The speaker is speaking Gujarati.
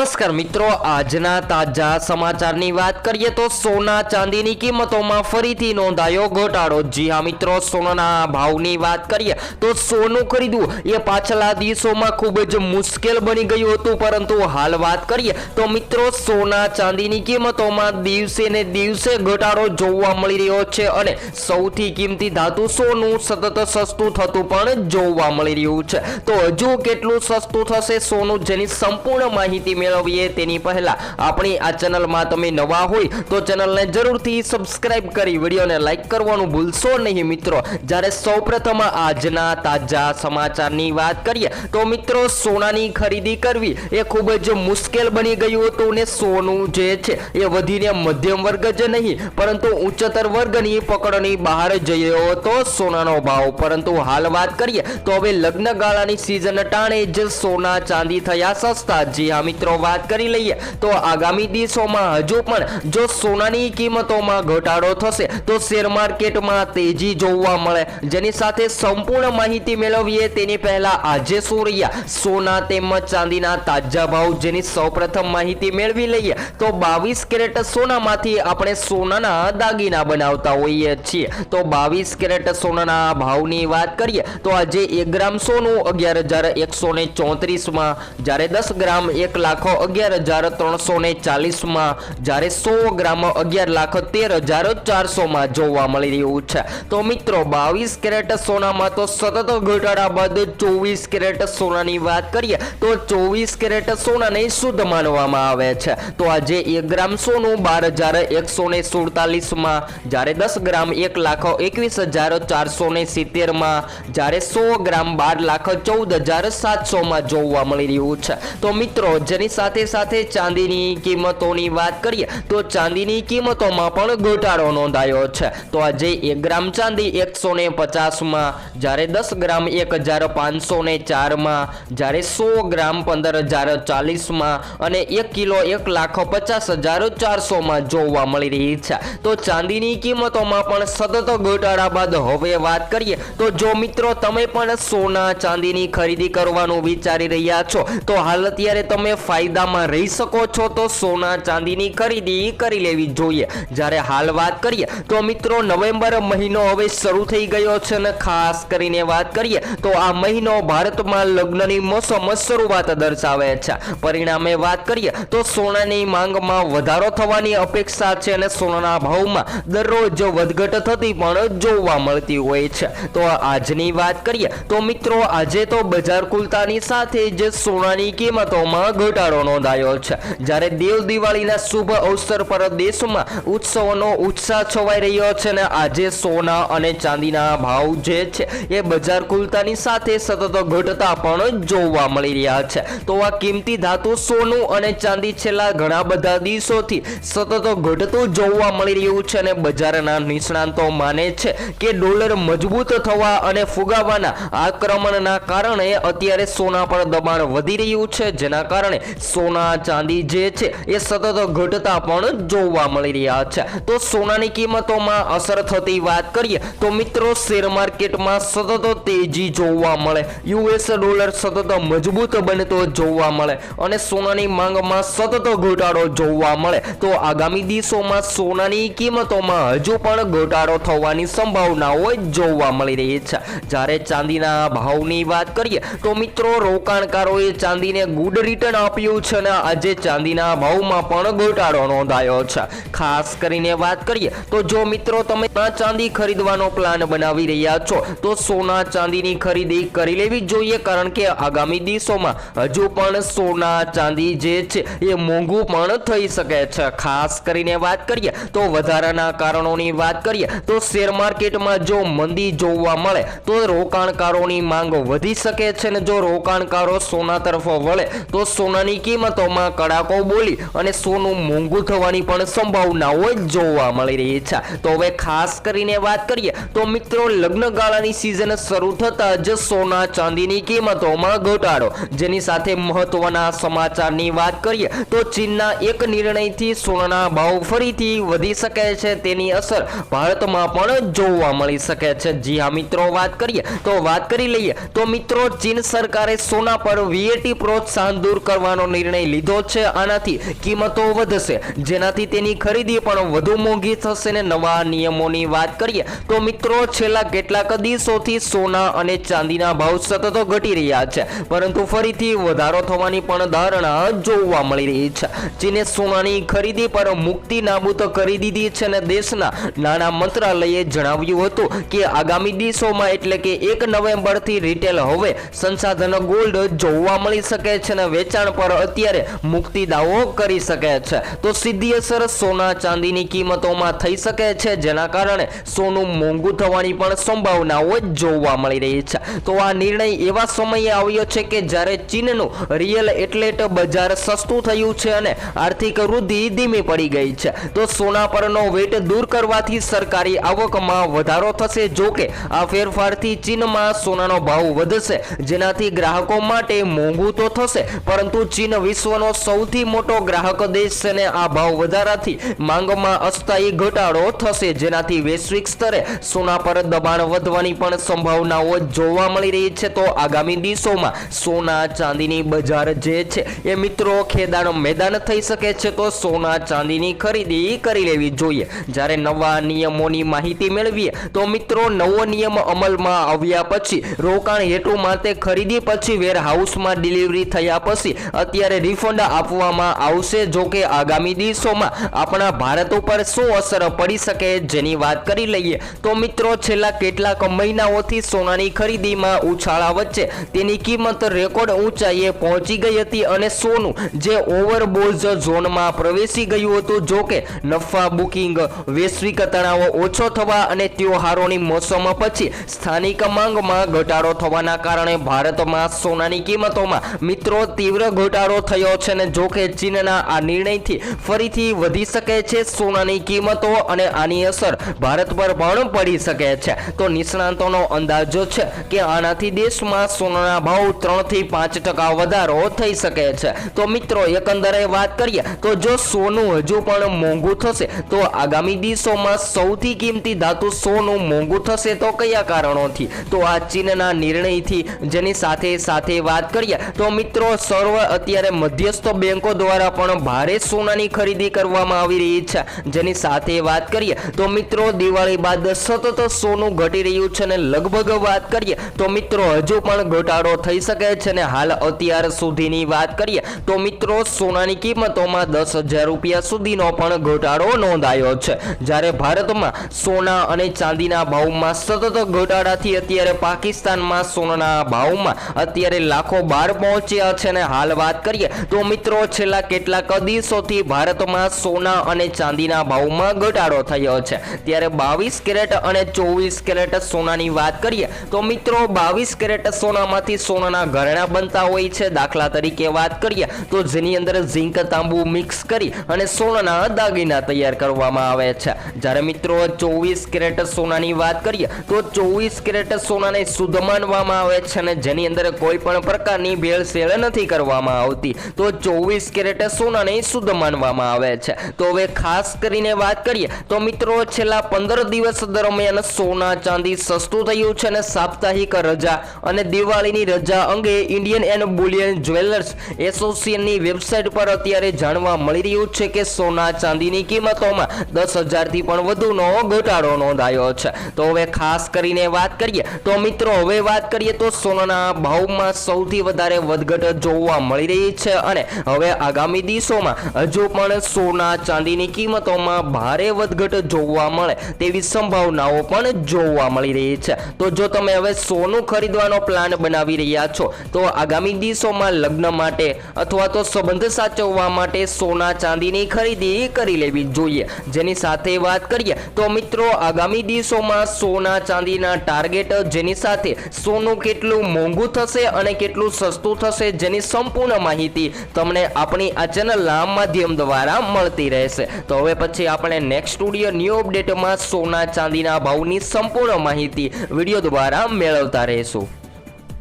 નમસ્કાર મિત્રો, આજના તાજા સમાચારની વાત કરીએ તો સોના ચાંદીની કિંમતોમાં ફરીથી નોંધાયો ઘટાડો. જી હા મિત્રો, સોનાના ભાવની વાત કરીએ તો સોનું ખરીદવું એ પાછલા દિવસોમાં ખૂબ જ મુશ્કેલ બની ગયું હતું. પરંતુ હાલ વાત કરીએ તો મિત્રો, સોના ચાંદીની કિંમતોમાં દિવસે ને દિવસે ઘટાડો જોવા મળી રહ્યો છે અને સૌથી કિંમતી ધાતુ સોનું સતત સસ્તું થતું પણ જોવા મળી રહ્યું છે. તો હજુ કેટલું સસ્તું થશે સોનું, જેની સંપૂર્ણ માહિતી મેળવીએ તેની પહેલા આપણી આ ચેનલમાં તમે નવા હોય તો ચેનલને જરૂરથી સબસ્ક્રાઇબ કરી વિડીયોને લાઈક કરવાનું ભૂલશો નહીં મિત્રો. જ્યારે સૌપ્રથમ આજના તાજા સમાચારની વાત કરીએ તો મિત્રો સોનાની ખરીદી કરવી એ ખૂબ જ મુશ્કેલ બની ગયું હતું ને સોનું જે છે એ વધીને મધ્યમ વર્ગ જ નહીં, પરંતુ ઉચ્ચતર વર્ગની પકડની બહાર જઈ રહ્યો હતો સોનાનો ભાવ. પરંતુ હાલ વાત કરીએ તો હવે લગ્ન ગાળાની સિઝન ટાણે જ સોના ચાંદી થયા સસ્તા. જી હા મિત્રો વાત કરી લઈએ તો આગામી દિવસોમાં હજુ પણ જો સોનાની કિંમતોમાં ઘટાડો થશે, તો શેર માર્કેટમાં તેજી જોવા મળે. જેની સાથે સંપૂર્ણ માહિતી મેળવીએ તેની પહેલા આજે સૂર્યા, સોના તેમજ ચાંદીના તાજા ભાવ જેની સૌપ્રથમ માહિતી મેળવી લઈએ. તો બાવીસ કેરેટ સોનામાંથી આપણે સોનાના દાગીના બનાવતા હોઈએ છીએ. તો બાવીસ કેરેટ સોનાના ભાવની વાત કરીએ, તો આજે એક ગ્રામ સોનું અગિયાર હજાર એકસો ને ચોત્રીસમાં. જ્યારે દસ ગ્રામ એક લાખ અગિયાર હજાર ત્રણસો ને ચાલીસમાં જ્યારે સો ગ્રામ અગિયાર લાખ તેર હજાર ચારસોમાં જોવા મળી રહ્યું છે. તો મિત્રો, બાવીસ કેરેટ સોનામાં તો સતત ઘટાડા બાદ ચોવીસ કેરેટ સોનાની વાત કરીએ, તો ચોવીસ કેરેટ સોનાને શુદ્ધ માનવામાં આવે છે. તો આજે એક ગ્રામ સોનું બાર હજાર એકસો ને સુડતાલીસમાં, જ્યારે દસ ગ્રામ એક લાખ એકવીસ હજાર ચારસો ને સિત્તેરમાં, જ્યારે સો ગ્રામ બાર લાખ ચૌદ હજાર સાતસોમાં જોવા મળી રહ્યું છે. તો મિત્રો, જેની સાથે સાથે ચાંદીની કિંમતોની વાત કરીએ, તો ચાંદીની કિંમતોમાં પણ ઘટાડો નોંધાયો છે. તો આજે એક ગ્રામ ચાંદી એકસો ને પચાસમાં, જ્યારે દસ ગ્રામ એક હજાર પાંચસો ને ચારમાં, જ્યારે સો ગ્રામ પંદર હજાર ચાલીસમાં અને એક કિલો એક લાખ પચાસ હજાર ચારસોમાં જોવા મળી રહી છે. તો ચાંદીની કિંમતોમાં પણ સતત ઘટાડા બાદ હવે વાત કરીએ, તો જો મિત્રો તમે પણ સોના ચાંદીની ખરીદી કરવાનું વિચારી રહ્યા છો, તો હાલ અત્યારે તમે ફાયદામાં રહી શકો છો તો સોના ચાંદીની ખરીદી કરી લેવી જોઈએ. જ્યારે હાલ વાત કરીએ તો મિત્રો નવેમ્બર મહિનો હવે શરૂ થઈ ગયો છે અને ખાસ કરીને વાત કરીએ તો આ મહિનો ભારતમાં લગ્નની મોસમ શરૂઆત દર્શાવે છે. પરિણામે વાત કરીએ તો સોનાની માંગમાં વધારો થવાની અપેક્ષા છે અને સોનાના ભાવમાં દરરોજ વધઘટ થતી પણ જોવા મળતી હોય છે. તો આજની વાત કરીએ તો મિત્રો આજે તો બજાર ખુલતાની સાથે જ સોનાની કિંમતોમાં ઘટાડો નોંધાયો છે. જ્યારે દેવ દિવાળીના શુભ અવસર પર દેશમાં ઉત્સવનો ઉત્સાહ છવાઈ રહ્યો છે અને આજે સોના અને ચાંદીના ભાવ જે છે એ બજાર ખુલતાની સાથે સતત ઘટતા પણ જોવા મળી રહ્યા છે. તો આ કિંમતી ધાતુ સોનું અને ચાંદી છેલ્લા ઘણા બધા દિવસોથી સતત ઘટતું જોવા મળી રહ્યું છે અને બજારના નિષ્ણાંતો માને છે કે ડોલર મજબૂત થવા અને ફુગાવાના આક્રમણના કારણે અત્યારે સોના પર દબાણ વધી રહ્યું છે. જેના કારણે સોના, ચાંદી જે છે એ સતત ઘટતા પણ જોવા મળી રહ્યા છે. તો સોનાની કિંમતોમાં અસર થતી વાત કરીએ તો મિત્રો શેર માર્કેટમાં સતત તેજી જોવા મળે. યુએસ ડોલર સતત મજબૂત બનતો જોવા મળે અને સોનાની માંગમાં સતત ઘટાડો જોવા મળે. તો આગામી દિવસોમાં સોનાની કિંમતોમાં હજુ પણ ઘટાડો થવાની સંભાવનાઓ જોવા મળી રહી છે. જ્યારે ચાંદીના ભાવની વાત કરીએ તો મિત્રો રોકાણકારોએ ચાંદીને ગુડ રિટર્ન આપ્યું છે અને આજે ચાંદીના ભાવમાં પણ ઘટાડો નોંધાયો છે. ખાસ કરીને વાત કરીએ તો જો મિત્રો તમે ચાંદી ખરીદવાનો પ્લાન બનાવી રહ્યા છો, તો સોના ચાંદીની ખરીદી કરી લેવી જોઈએ કારણ કે આગામી દિવસોમાં હજુ પણ સોના ચાંદી જે છે એ મોંઘું પણ થઈ શકે છે. ખાસ કરીને વાત કરીએ તો વધારાના કારણોની વાત કરીએ તો શેર માર્કેટમાં જો મંદી જોવા મળે, તો રોકાણકારોની માંગ વધી શકે છે ને જો રોકાણકારો સોના તરફ વળે, તો સોનાની કિંમતોમાં કડાકો બોલી અને સોનું મોંઘું થવાની પણ સંભાવનાઓ જોવા મળી રહી છે. તો હવે ખાસ કરીને વાત કરીએ, તો મિત્રો લગ્ન ગાળાની સિઝન શરૂ થતાં જ સોના ચાંદીની કિંમતોમાં ઘટાડો. જેની સાથે મહત્વના સમાચારની વાત કરીએ, તો ચીનના એક નિર્ણયથી સોનાના ભાવ ફરીથી વધી શકે છે તેની અસર ભારતમાં પણ જોવા મળી શકે છે. જી હા, મિત્રો, વાત કરીએ, તો વાત કરી લઈએ, તો મિત્રો, ચીન સરકારે સોના પર વીએટી પ્રોત્સાહન દૂર કરવાનો નિર્ણય લીધો છે, આનાથી કિંમતો વધશે. જેનાથી તેની ખરીદી પણ વધુ મોંઘી થશે ને નવા નિયમોની વાત કરીએ, તો મિત્રો છેલ્લા કેટલાક દિવસોથી સોના અને ચાંદીના ભાવ સતત ઘટી રહ્યા છે, પરંતુ ફરીથી વધારો થવાની પણ ધારણા જોવા મળી રહી છે. ચીને સોનાની ખરીદી પર મુક્તિ નાબૂદ કરી દીધી છે અને દેશના નાણાં મંત્રાલયે જણાવ્યું હતું કે આગામી દિવસોમાં એટલે કે એક નવેમ્બરથી રિટેલ હવે સંસાધન ગોલ્ડ જોવા મળી શકે છે અને વેચાણ પર અત્યારે મુક્તિ દાવો કરી શકે છે. તો સીધી અસર સોના ચાંદીની કિંમતોમાં થઈ શકે છે, જેના કારણે સોનું મોંઘું થવાની પણ સંભાવનાઓ જોવા મળી રહી છે. તો આ નિર્ણય એવા સમયે આવ્યો છે કે જ્યારે ચીનનું રિયલ એટલેટ બજાર સસ્તું થયું છે અને આર્થિક વૃદ્ધિ ધીમી પડી ગઈ છે. તો સોના પરનો વેટ દૂર કરવાથી સરકારી આવકમાં વધારો થશે, જો કે આ ફેરફારથી ચીનમાં સોનાનો ભાવ વધશે. જેનાથી ગ્રાહકો માટે મોંઘું તો થશે, પરંતુ ચીન વિશ્વનો સૌથી મોટો ગ્રાહક દેશ છે ને આ ભાવ વધારાથી માંગમાં અસ્થાયી ઘટાડો થશે. જેનાથી વૈશ્વિક સ્તરે સોના પર દબાણ વધવાની પણ સંભાવનાઓ જોવા મળી રહી છે. તો આગામી દિવસોમાં સોના ચાંદીની બજાર જે છે એ મિત્રો ખેદાણ મેદાન થઈ શકે છે. તો સોના ચાંદીની ખરીદી કરી લેવી જોઈએ. જ્યારે નવા નિયમોની માહિતી મેળવીએ તો મિત્રો નવો નિયમ અમલમાં આવ્યા પછી રોકાણ હેતુ માટે ખરીદી પછી વેરહાઉસમાં ડિલિવરી થયા પછી અત્યારે રિફંડ આપવામાં આવશે જો કે આગામી દિવસોમાં આપણા ભારત ઉપર શું અસર પડી શકે જેની વાત કરી લઈએ તો મિત્રો છેલ્લા કેટલાક મહિનાઓથી સોનાની ખરીદીમાં ઉછાળા વચ્ચે તેની કિંમત રેકોર્ડ ઊંચાઈએ પહોંચી ગઈ હતી અને સોનું જે ઓવરબોઝ ઝોનમાં પ્રવેશી ગયું હતું જો કે નફા બુકિંગ, વૈશ્વિક તણાવ ઓછો થવા અને ત્યોહારોની મોસમ પછી સ્થાનિક માંગમાં ઘટાડો થવાના કારણે ભારતમાં સોનાની કિંમતોમાં મિત્રો તીવ્ર ઘટાડો થયો છે અને જો કે ચીનના આ નિર્ણયથી ફરીથી વધી શકે છે સોનાની કિંમતો અને આની અસર ભારત પર પણ પડી શકે છે. તો નિષ્ણાંતોનો અંદાજો છે કે આનાથી દેશમાં સોનાના ભાવ ત્રણથી પાંચ ટકા વધારો થઈ શકે છે. તો મિત્રો, એકંદરે વાત કરીએ તો જો સોનું હજુ પણ મોંઘું થશે, તો આગામી દિવસોમાં સૌથી કિંમતી ધાતુ સોનું મોંઘું થશે તો કયા કારણોથી? તો આ ચીનના નિર્ણયથી જેની સાથે સાથે વાત કરીએ તો મિત્રો, સર્વ અત્યારે મધ્યસ્થ બેંકો દ્વારા પણ ભારે સોનાની ખરીદી કરવામાં આવી રહી છે. જેની સાથે વાત કરીએ તો મિત્રો, દિવાળી બાદ સતત સોનું ઘટી રહ્યું છે અને લગભગ વાત કરીએ તો મિત્રો, હજુ પણ ઘટાડો થઈ શકે છે અને હાલ અત્યાર સુધીની વાત કરીએ તો મિત્રો, સોનાની કિંમતોમાં દસ હજાર રૂપિયા સુધીનો પણ ઘટાડો નોંધાયો છે. જ્યારે ભારતમાં સોના અને ચાંદીના ભાવમાં સતત ઘટાડાથી અત્યારે પાકિસ્તાનમાં સોનાના ભાવમાં અત્યારે લાખો બાર પહોંચ્યા છે અને હાલ વાત કરીએ તો મિત્રો, છેલ્લા કેટલાક દિવસોથી ભારતમાં સોના અને ચાંદીના ભાવમાં ઘટાડો થયો છે. ત્યારે બાવીસ કેરેટ અને ચોવીસ કેરેટ સોનાની વાત કરીએ તો મિત્રો, બાવીસ કેરેટ સોનામાંથી સોનાના ઘરેણા બનતા હોય છે. દાખલા તરીકે વાત કરીએ તો જેની અંદર ઝીંક તાંબુ મિક્સ કરી અને સોનાના દાગીના તૈયાર કરવામાં આવે છે. જ્યારે મિત્રો, ચોવીસ કેરેટ સોનાની વાત કરીએ તો ચોવીસ કેરેટ સોનાને શુદ્ધ માનવામાં આવે છે અને જેની અંદર કોઈ પણ પ્રકારની ભેળસેળ નથી કરવામાં આવતી. તો ચોવીસ કેરેટ સોનાને શુદ્ધ માનવામાં આવે છે. તો હવે ખાસ કરીને વાત કરીએ, તો મિત્રો છેલ્લા પંદર દિવસ દરમિયાન સોના ચાંદી સસ્તું થયું છે અને સાપ્તાહિક રજા અને દિવાળીની રજા અંગે ઇન્ડિયન એન્ડ બુલિયન જ્વેલર્સ એસોસિએશનની વેબસાઇટ પર અત્યારે જાણવા મળી રહ્યું છે કે સોના ચાંદીની કિંમતોમાં દસ હજારથી પણ વધુનો ઘટાડો નોંધાયો છે. તો હવે ખાસ કરીને વાત કરીએ, તો મિત્રો હવે વાત કરીએ તો સોનાના ભાવમાં સૌથી વધારે વધઘટ જોવા મળી રહી છે અને હવે આગામી દિવસોમાં હજુ પણ સોના ચાંદીની કિંમતોમાં ભારે વધઘટ જોવા મળે તેવી સંભાવનાઓ પણ જોવા મળી રહી છે. તો જો તમે હવે સોનું ખરીદવાનો પ્લાન બનાવી રહ્યા છો, તો આગામી દિવસોમાં લગ્ન માટે અથવા તો સંબંધ સાચવવા માટે સોના ચાંદીની ખરીદી કરી લેવી જોઈએ. જેની સાથે વાત કરીએ, તો મિત્રો આગામી દિવસોમાં સોના ચાંદીના ટાર્ગેટ જેની સાથે સોનું કેટલું મોંઘું થશે અને કેટલું સસ્તું થશે જેની સંપૂર્ણ માહિતી તમને આપણી આ ચેનલના માધ્યમ દ્વારા મળતી રહેશે. તો હવે પછી આપણે નેક્સ્ટ સ્ટુડિયો ન્યૂ અપડેટમાં સોના ચાંદીના ભાવની સંપૂર્ણ માહિતી વીડિયો દ્વારા મેળવતા રહીશું.